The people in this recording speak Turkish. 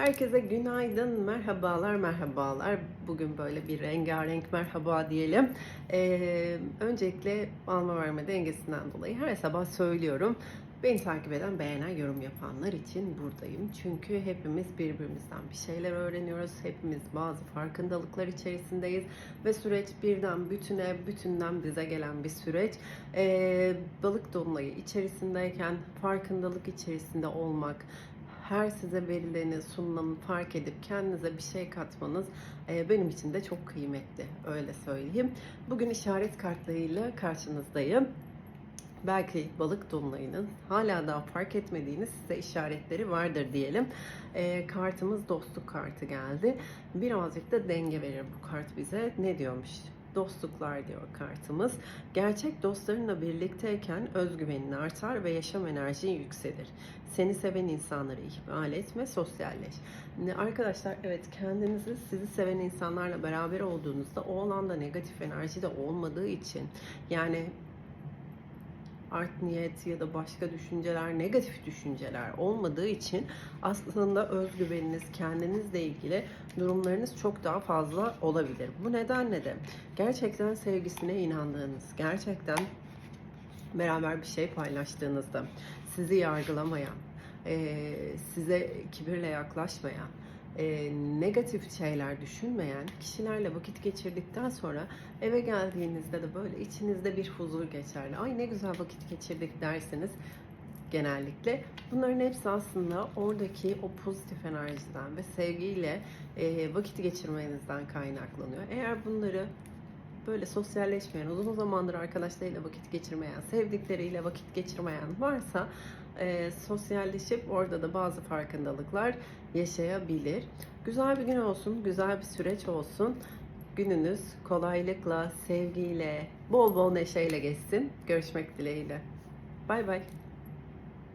Herkese günaydın, merhabalar, merhabalar. Bugün böyle bir rengarenk merhaba diyelim. Ee, öncelikle alma verme dengesinden dolayı her sabah söylüyorum. Beni takip eden, beğenen, yorum yapanlar için buradayım. Çünkü hepimiz birbirimizden bir şeyler öğreniyoruz. Hepimiz bazı farkındalıklar içerisindeyiz. Ve süreç birden bütüne, bütünden bize gelen bir süreç. Ee, balık dolunayı içerisindeyken farkındalık içerisinde olmak, her size verileni, sunulanı fark edip kendinize bir şey katmanız e, benim için de çok kıymetli. Öyle söyleyeyim. Bugün işaret kartlarıyla karşınızdayım. Belki balık dolunayının hala daha fark etmediğiniz size işaretleri vardır diyelim. E, kartımız dostluk kartı geldi. Birazcık da denge verir bu kart bize. Ne diyormuş? Dostluklar diyor kartımız. Gerçek dostlarınla birlikteyken özgüvenin artar ve yaşam enerjin yükselir. Seni seven insanları ihmal etme, sosyalleş. Arkadaşlar evet kendinizi sizi seven insanlarla beraber olduğunuzda o alanda negatif enerji de olmadığı için yani art niyet ya da başka düşünceler, negatif düşünceler olmadığı için aslında özgüveniniz, kendinizle ilgili durumlarınız çok daha fazla olabilir. Bu nedenle de gerçekten sevgisine inandığınız, gerçekten beraber bir şey paylaştığınızda sizi yargılamayan, size kibirle yaklaşmayan, eee, negatif şeyler düşünmeyen kişilerle vakit geçirdikten sonra eve geldiğinizde de böyle içinizde bir huzur geçerli. Ay ne güzel vakit geçirdik dersiniz genellikle. Bunların hepsi aslında oradaki o pozitif enerjiden ve sevgiyle eee, vakit geçirmenizden kaynaklanıyor. Eğer bunları böyle sosyalleşmeyen, uzun zamandır arkadaşlarıyla vakit geçirmeyen, sevdikleriyle vakit geçirmeyen varsa e, sosyalleşip orada da bazı farkındalıklar yaşayabilir. Güzel bir gün olsun, güzel bir süreç olsun. Gününüz kolaylıkla, sevgiyle, bol bol neşeyle geçsin. Görüşmek dileğiyle. Bay bay.